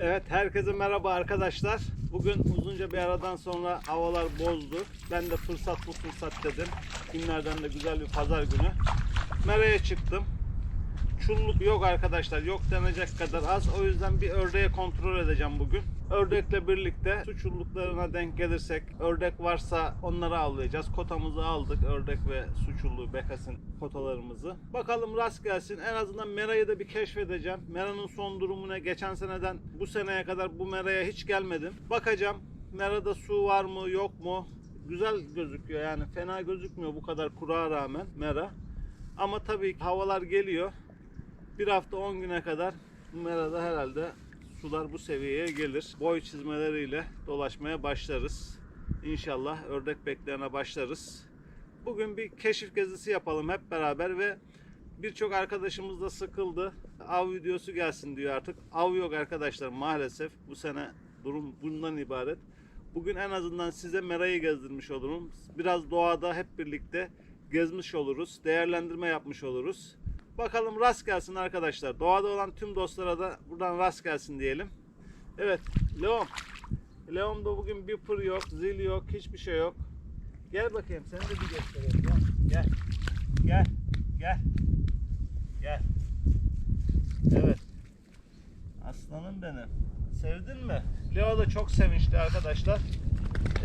Evet, herkese merhaba arkadaşlar. Bugün uzunca bir aradan sonra havalar bozdu. Ben de fırsat bu fırsat dedim. Günlerden de güzel bir pazar günü. Meraya çıktım. Çulluk yok arkadaşlar. Yok denecek kadar az. O yüzden bir ördeğe kontrol edeceğim bugün. Ördekle birlikte su çulluklarına denk gelirsek, ördek varsa onları avlayacağız. Kotamızı aldık. Ördek ve su çulluğu, bekasın kotalarımızı. Bakalım rast gelsin. En azından merayı da bir keşfedeceğim. Meranın son durumu ne? Geçen seneden bu seneye kadar bu meraya hiç gelmedim. Bakacağım. Merada su var mı, yok mu? Güzel gözüküyor yani. Fena gözükmüyor bu kadar kurağa rağmen mera. Ama tabii havalar geliyor. Bir hafta 10 güne kadar merada herhalde sular bu seviyeye gelir. Boy çizmeleriyle dolaşmaya başlarız. İnşallah ördek beklerine başlarız. Bugün bir keşif gezisi yapalım hep beraber ve birçok arkadaşımız da sıkıldı. Av videosu gelsin diyor artık. Av yok arkadaşlar maalesef. Bu sene durum bundan ibaret. Bugün en azından size merayı gezdirmiş olurum. Biraz doğada hep birlikte gezmiş oluruz. Değerlendirme yapmış oluruz. Bakalım rast gelsin arkadaşlar. Doğada olan tüm dostlara da buradan rast gelsin diyelim. Evet, Leon. Leon'da bugün bir pır yok, zil yok, hiçbir şey yok. Gel bakayım, seni de bir göstereyim. Gel, gel, gel, gel. Evet. Aslanım benim. Sevdin mi? Leo da çok sevinçli arkadaşlar.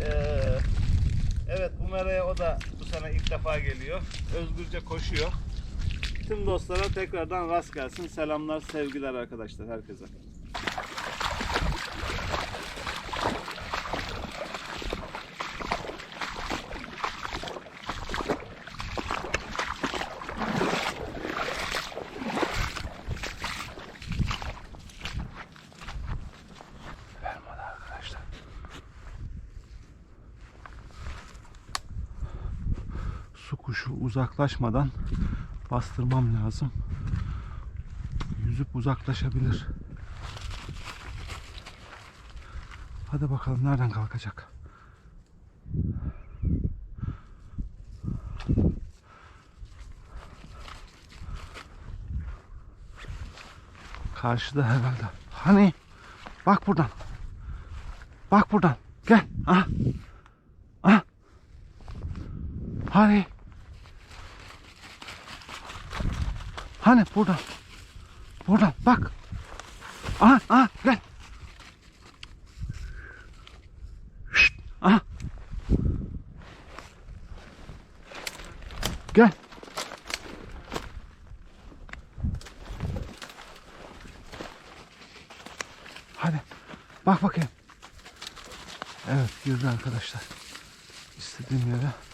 Ee, evet bu meraya o da bu sene ilk defa geliyor. Özgürce koşuyor. Tüm dostlara tekrardan rast gelsin. Selamlar, sevgiler arkadaşlar herkese. Su kuşu uzaklaşmadan bastırmam lazım. Yüzüp uzaklaşabilir. Hadi bakalım nereden kalkacak. Karşıda herhalde. Hani? Bak buradan. Bak buradan. Gel. Ah. Ah. Hani? Hani buradan. Buradan bak. Aha, aha gel. Şşt, aha. Gel. Hadi. Bak bakayım. Evet girdi arkadaşlar. İstediğim yere.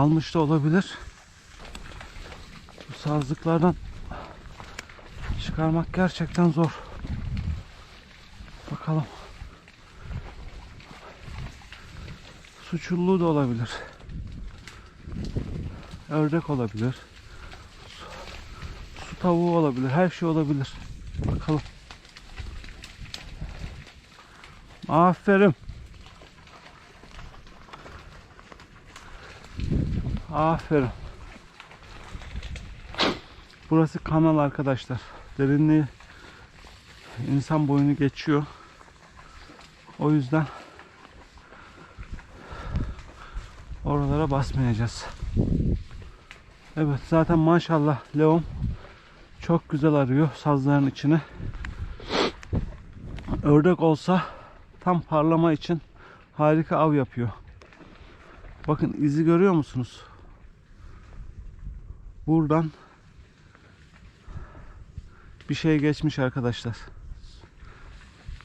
Dalmış da olabilir. Bu sazlıklardan çıkarmak gerçekten zor. Bakalım. Su çulluğu da olabilir. Ördek olabilir. Su, su tavuğu olabilir. Her şey olabilir. Bakalım. Aferin. Aferin. Burası kanal arkadaşlar. Derinliği insan boyunu geçiyor. O yüzden oralara basmayacağız. Evet zaten maşallah Leon çok güzel arıyor sazların içine. Ördek olsa tam parlama için harika av yapıyor. Bakın izi görüyor musunuz? Buradan bir şey geçmiş arkadaşlar.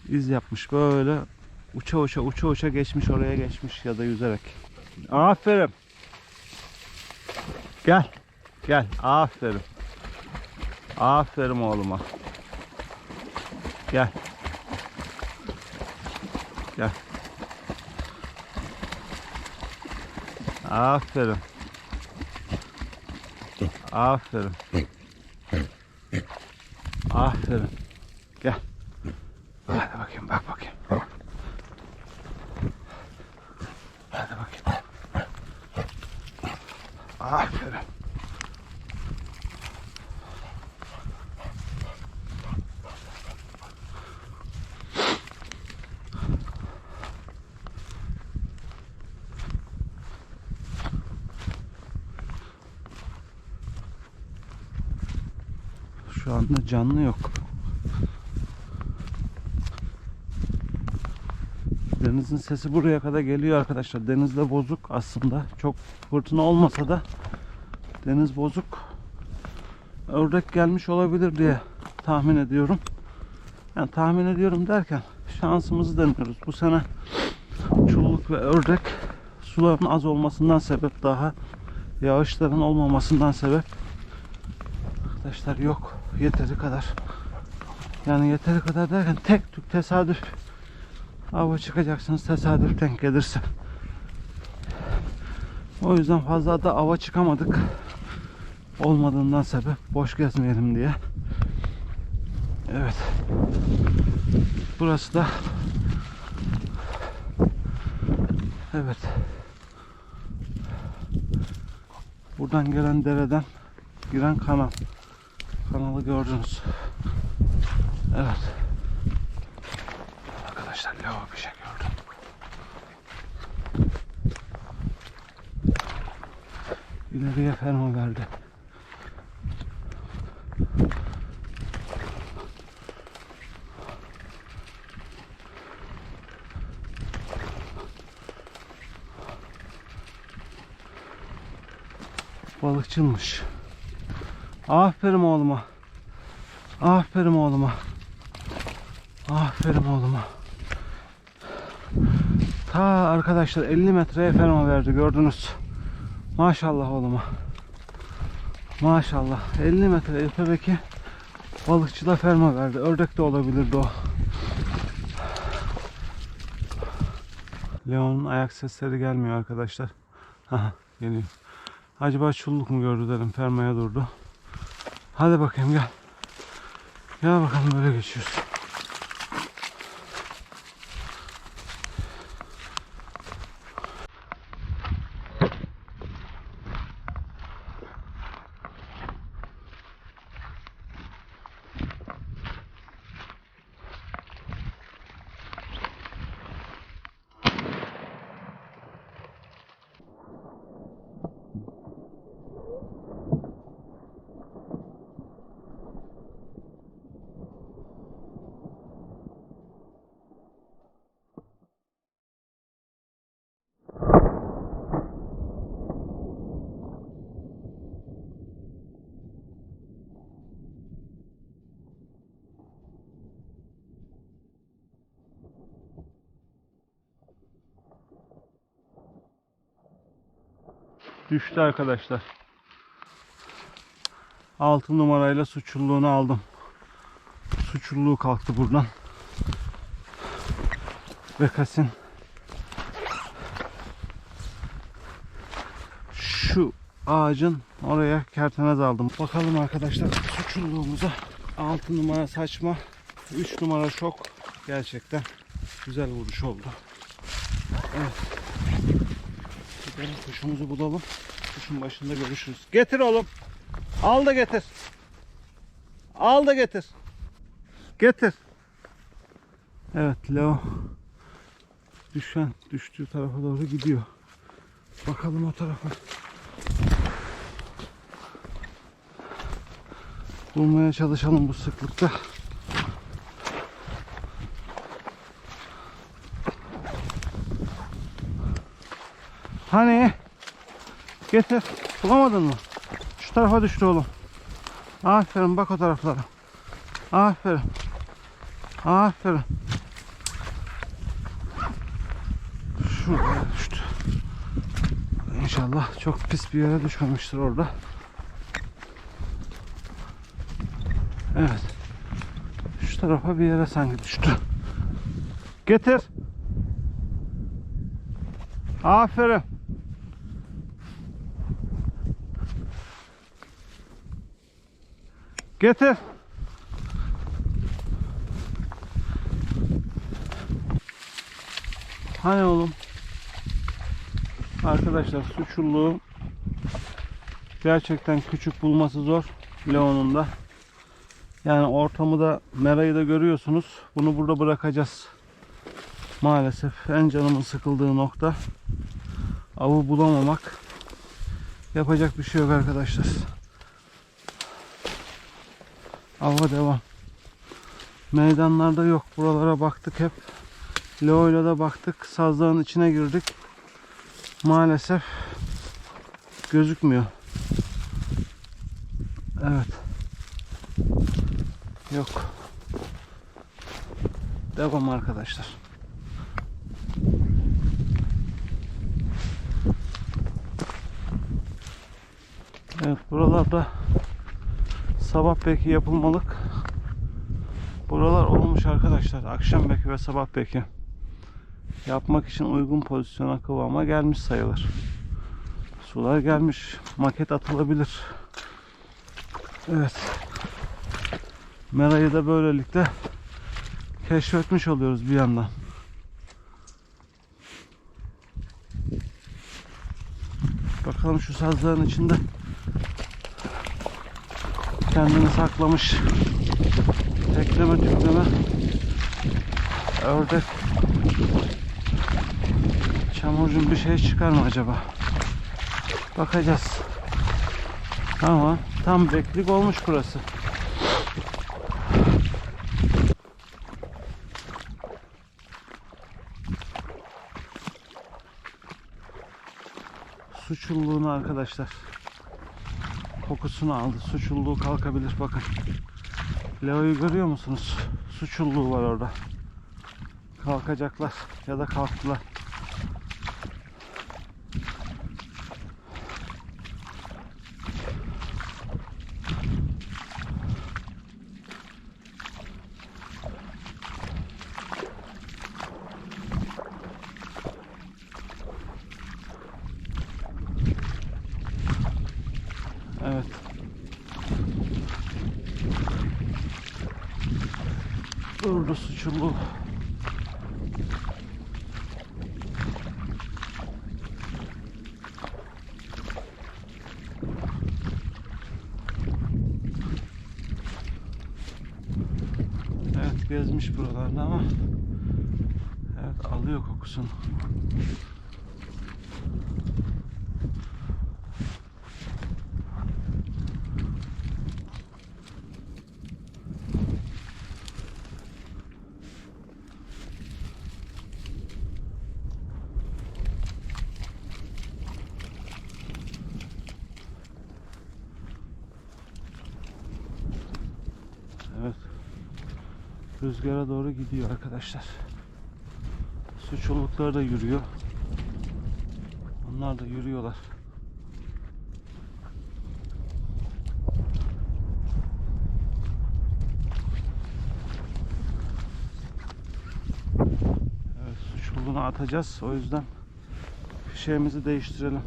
İz yapmış böyle uça uça uça uça geçmiş oraya geçmiş ya da yüzerek. Aferin. Gel. Gel. Aferin. Aferin oğluma. Gel. Gel. Aferin. Aferin. Aferin. Gel. Şu anda canlı yok. Denizin sesi buraya kadar geliyor arkadaşlar. Deniz de bozuk aslında. Çok fırtına olmasa da deniz bozuk. Ördek gelmiş olabilir diye tahmin ediyorum. Yani tahmin ediyorum derken şansımızı deniyoruz. Bu sene çulluk ve ördek suların az olmasından sebep daha yağışların olmamasından sebep arkadaşlar yok yeteri kadar. Yani yeteri kadar derken tek tük tesadüf hava çıkacaksınız tesadüf denk gelirse. O yüzden fazla da ava çıkamadık. Olmadığından sebep boş gezmeyelim diye. Evet. Burası da Evet. Buradan gelen dereden giren kanal. Kanalı gördünüz. Evet. Arkadaşlar lava bir şey gördüm. İleriye fermo verdi. Balıkçılmış. Aferin oğluma. Aferin oğluma. Aferin oğluma. Ta arkadaşlar 50 metreye ferma verdi gördünüz. Maşallah oğluma. Maşallah 50 metre ötedeki balıkçıda ferma verdi. Ördek de olabilirdi o. Leon'un ayak sesleri gelmiyor arkadaşlar. Aha geliyor. Acaba çulluk mu gördü dedim. Fermaya durdu. Hadi bakayım gel. Gel bakalım böyle geçiyoruz. Düştü arkadaşlar. 6 numarayla suçluluğunu aldım. Suçluluğu kalktı buradan. Bekasin. Şu ağacın oraya kertenez aldım. Bakalım arkadaşlar suçluluğumuza. 6 numara saçma. 3 numara şok. Gerçekten güzel vuruş oldu. Evet. Gidelim kuşumuzu bulalım. Kuşun başında görüşürüz. Getir oğlum. Al da getir. Al da getir. Getir. Evet Leo düşen düştüğü tarafa doğru gidiyor. Bakalım o tarafa. Bulmaya çalışalım bu sıklıkta. Hani? Getir. Bulamadın mı? Şu tarafa düştü oğlum. Aferin bak o taraflara. Aferin. Aferin. Şuraya düştü. İnşallah çok pis bir yere düşmemiştir orada. Evet. Şu tarafa bir yere sanki düştü. Getir. Aferin. Getir. Hani oğlum? Arkadaşlar suçluluğu gerçekten küçük bulması zor Leon'un da. Yani ortamı da merayı da görüyorsunuz. Bunu burada bırakacağız. Maalesef en canımın sıkıldığı nokta avı bulamamak. Yapacak bir şey yok arkadaşlar. Ava devam. Meydanlarda yok. Buralara baktık hep. Leo'yla da baktık. Sazlığın içine girdik. Maalesef gözükmüyor. Evet. Yok. Devam arkadaşlar. Evet buralarda sabah beki yapılmalık. Buralar olmuş arkadaşlar. Akşam beki ve sabah beki. Yapmak için uygun pozisyona kıvama gelmiş sayılır. Sular gelmiş. Maket atılabilir. Evet. Merayı da böylelikle keşfetmiş oluyoruz bir yandan. Bakalım şu sazların içinde kendini saklamış. Tekleme tükleme. Ördek. Çamurcun bir şey çıkar mı acaba? Bakacağız. Ama tam beklik olmuş burası. Su çulluğunu arkadaşlar kokusunu aldı. Su çulluğu kalkabilir bakın. Leo'yu görüyor musunuz? Su çulluğu var orada. Kalkacaklar ya da kalktılar. Evet. Durdu su çulluğu. Evet gezmiş buralarda ama evet alıyor kokusunu. Evet. Rüzgara doğru gidiyor arkadaşlar. Su çullukları da yürüyor. Onlar da yürüyorlar. Evet, su çulluğunu atacağız. O yüzden fişeğimizi değiştirelim.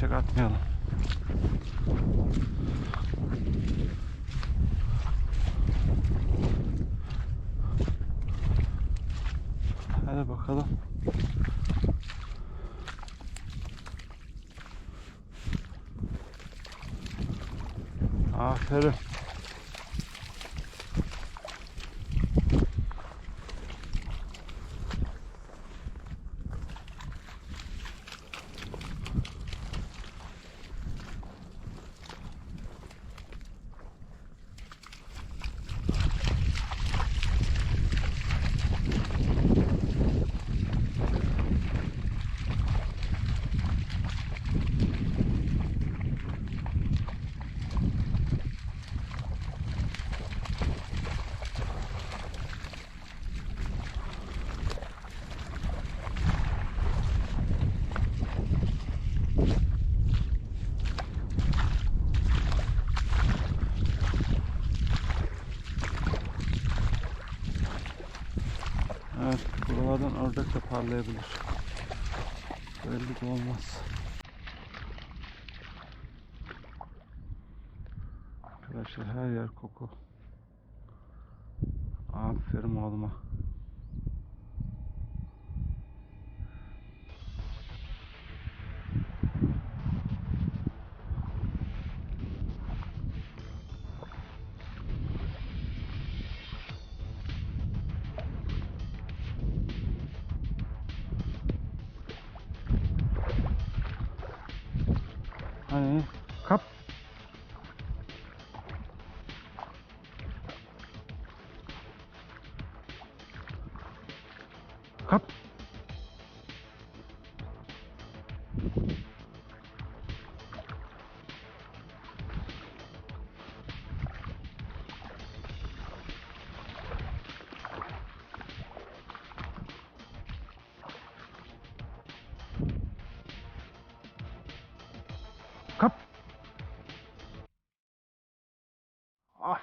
Fişek atmayalım. Hadi bakalım. Aferin. Evet, buralardan ördek de parlayabilir. Belli de olmaz. Arkadaşlar her yer koku. Aferin oğluma.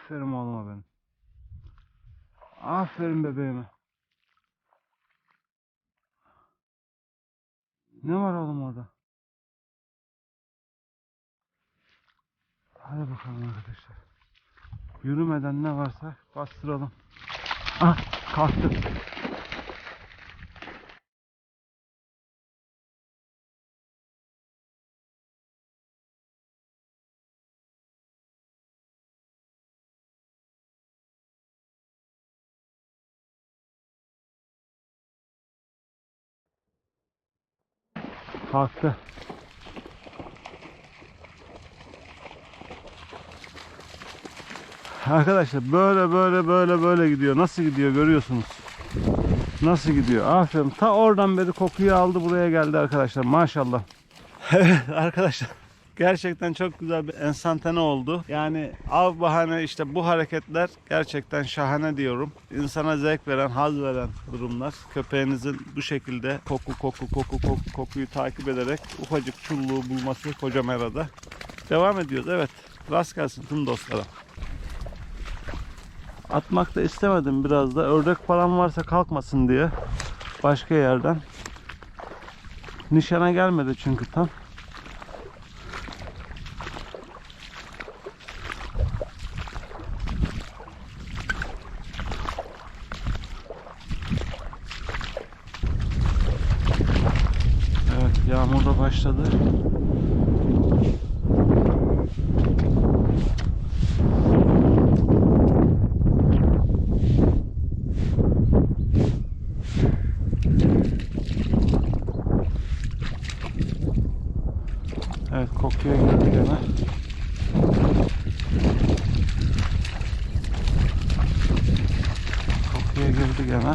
Aferin oğluma benim. Aferin bebeğime. Ne var oğlum orada? Hadi bakalım arkadaşlar. Yürümeden ne varsa bastıralım. Ah kalktı. Kalktı. Arkadaşlar böyle böyle böyle böyle gidiyor. Nasıl gidiyor görüyorsunuz. Nasıl gidiyor? Aferin. Ta oradan beri kokuyu aldı buraya geldi arkadaşlar. Maşallah. Evet arkadaşlar. Gerçekten çok güzel bir ensantane oldu. Yani av bahane işte bu hareketler gerçekten şahane diyorum. İnsana zevk veren, haz veren durumlar. Köpeğinizin bu şekilde koku koku koku koku kokuyu takip ederek ufacık çulluğu bulması koca merada. Devam ediyoruz evet. Rast gelsin tüm dostlara. Atmak da istemedim biraz da. Ördek falan varsa kalkmasın diye. Başka yerden. Nişana gelmedi çünkü tam. Evet yağmur da başladı. Evet kokuya girdi gene. Kokuya girdi gene.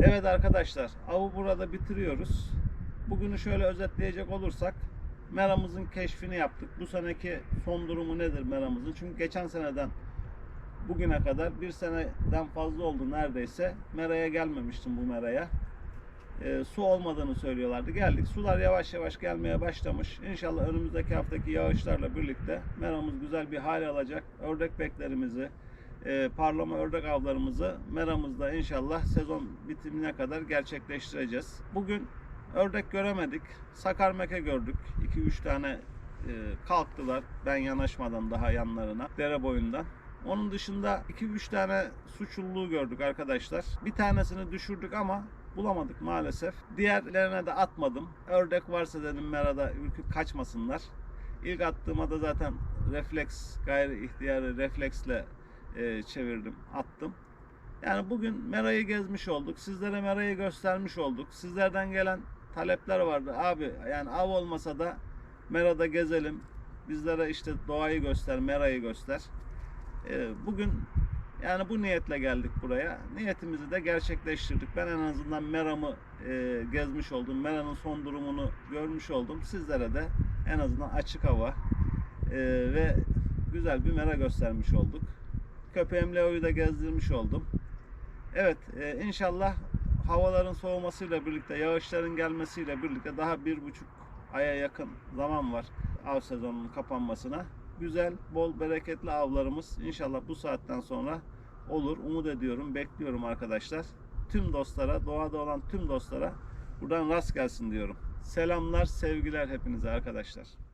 Evet arkadaşlar, avı burada bitiriyoruz. Bugünü şöyle özetleyecek olursak, meramızın keşfini yaptık. Bu seneki son durumu nedir meramızın? Çünkü geçen seneden bugüne kadar bir seneden fazla oldu neredeyse. Meraya gelmemiştim bu meraya. Ee, su olmadığını söylüyorlardı. Geldik. Sular yavaş yavaş gelmeye başlamış. İnşallah önümüzdeki haftaki yağışlarla birlikte meramız güzel bir hal alacak. Ördek beklerimizi, e, parlama ördek avlarımızı meramızda inşallah sezon bitimine kadar gerçekleştireceğiz. Bugün ördek göremedik. Sakar meke gördük. 2-3 tane e, kalktılar ben yanaşmadan daha yanlarına dere boyundan. Onun dışında 2-3 tane suçluluğu gördük arkadaşlar. Bir tanesini düşürdük ama bulamadık maalesef. Diğerlerine de atmadım. Ördek varsa dedim merada ürküp kaçmasınlar. İlk attığıma da zaten refleks, gayri ihtiyari refleksle e, çevirdim, attım. Yani bugün Mera'yı gezmiş olduk. Sizlere Mera'yı göstermiş olduk. Sizlerden gelen talepler vardı. Abi yani av olmasa da Mera'da gezelim. Bizlere işte doğayı göster, Mera'yı göster. E, bugün yani bu niyetle geldik buraya. Niyetimizi de gerçekleştirdik. Ben en azından Mera'mı e, gezmiş oldum. Mera'nın son durumunu görmüş oldum. Sizlere de en azından açık hava e, ve güzel bir Mera göstermiş olduk. Köpeğim Leo'yu da gezdirmiş oldum. Evet e, inşallah havaların soğumasıyla birlikte, yağışların gelmesiyle birlikte daha bir buçuk aya yakın zaman var av sezonunun kapanmasına. Güzel, bol, bereketli avlarımız inşallah bu saatten sonra olur. Umut ediyorum, bekliyorum arkadaşlar. Tüm dostlara, doğada olan tüm dostlara buradan rast gelsin diyorum. Selamlar, sevgiler hepinize arkadaşlar.